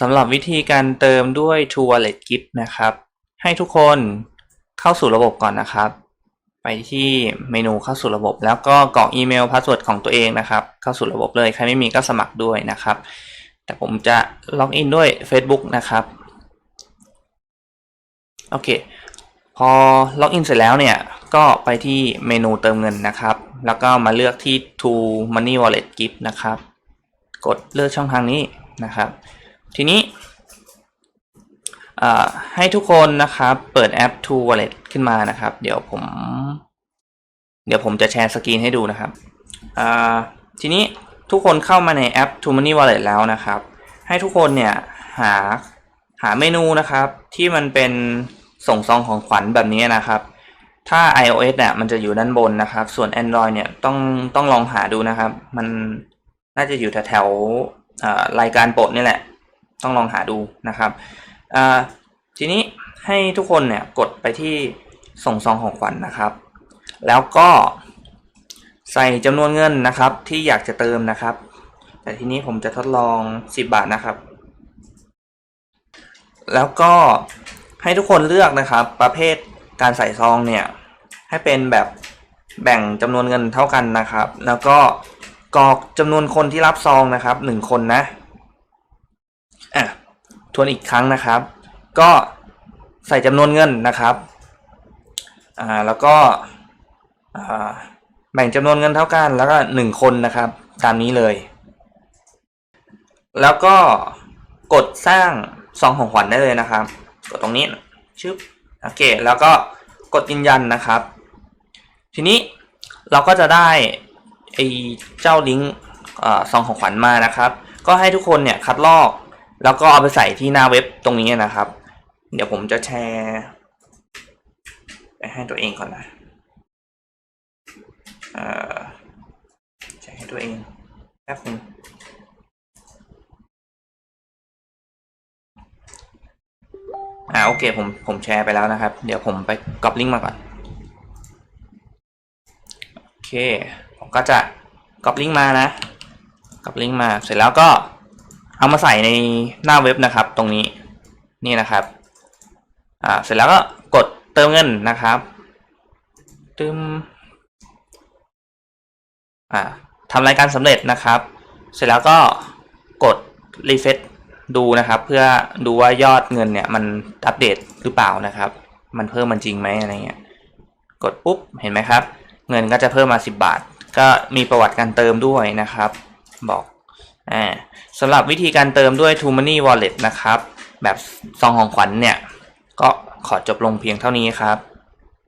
สำหรับวิธีการเติมด้วย True Wallet Gift นะครับ ให้ทุกคนเข้าสู่ระบบก่อนนะครับ ไปที่เมนูเข้าสู่ระบบ แล้วก็กรอกอีเมลพาสเวิร์ดของตัวเองนะครับ เข้าสู่ระบบเลย ใครไม่มีก็สมัครด้วยนะครับ แต่ผมจะล็อกอินด้วย Facebook นะครับ โอเค พอล็อกอินเสร็จแล้วเนี่ย ก็ไปที่เมนูเติมเงินนะครับ แล้วก็มาเลือกที่ To Money Wallet Gift นะครับ กดเลือกช่องทางนี้นะครับ ทีนี้ให้ทุกคนนะครับเปิดแอป To Wallet ขึ้นมานะครับ เดี๋ยวผม เดี๋ยวผมจะแชร์สกรีนให้ดูนะครับทีนี้ทุกคนเข้ามาในแอป To Money Wallet แล้วนะครับ ให้ทุกคนเนี่ยหาหาเมนูนะครับ ที่มันเป็นส่งซองของขวัญแบบนี้นะครับ ถ้า iOS เนี่ยมันจะอยู่ด้านบนนะครับ ส่วน Android เนี่ยต้องต้องลองหาดูนะครับ มันน่าจะอยู่แถวๆอ่ารายการโปรดนี่แหละ ต้องลองหาดูนะครับทีนี้ให้ทุกคนเนี่ยกดไปที่ส่งซองของขวัญนะครับ แล้วก็ใส่จำนวนเงินนะครับที่อยากจะเติมนะครับ แต่ทีนี้ผมจะทดลอง 10 บาทนะครับ แล้วก็ให้ทุกคนเลือกนะครับ ประเภทการใส่ซองเนี่ยให้เป็นแบบแบ่งจำนวนเงินเท่ากันนะครับ แล้วก็กรอกจำนวนคนที่รับซองนะครับหนึ่งคนนะ ทวนอีกครั้งนะครับ ก็ใส่จำนวนเงินนะครับอ่าแล้วก็แบ่งจำนวนเงินเท่ากันแล้วก็หนึ่งคนนะครับ ตามนี้เลย แล้วก็กดสร้างซองของขวัญได้เลยนะครับ กดตรงนี้ชึบโอเคแล้วก็กดยืนยันนะครับ ทีนี้เราก็จะได้ไอ้เจ้าลิงก์ซองของขวัญมานะครับ ก็ให้ทุกคนเนี่ยคัดลอก แล้วก็เอาไปใส่ที่หน้าเว็บตรงนี้นะครับ เดี๋ยวผมจะแชร์ไปให้ตัวเองก่อนนะเอ่อแชร์ให้ตัวเองแป๊บนึงอ่าโอเคผมผมแชร์ไปแล้วนะครับ เดี๋ยวผมไปก๊อปลิงก์มาก่อน โอเค ผมก็จะก๊อปลิงก์มานะก๊อปลิงก์มาเสร็จแล้วก็ เอามาใส่ในหน้าเว็บนะครับ ตรงนี้นี่นะครับอ่าเสร็จแล้วก็กดเติมเงินนะครับตึมอ่าทำรายการสำเร็จนะครับ เสร็จแล้วก็กดรีเฟซดูนะครับ เพื่อดูว่ายอดเงินเนี่ยมันอัปเดตหรือเปล่านะครับ มันเพิ่มมันจริงไหมอะไรเงี้ยกดปุ๊บเห็นไหมครับ เงินก็จะเพิ่มมา 10 บาท ก็มีประวัติการเติมด้วยนะครับ บอก อ่าสำหรับวิธีการเติมด้วย t o Money Wallet นะครับ แบบซองของขวัญเนี่ย ก็ขอจบลงเพียงเท่านี้ครับ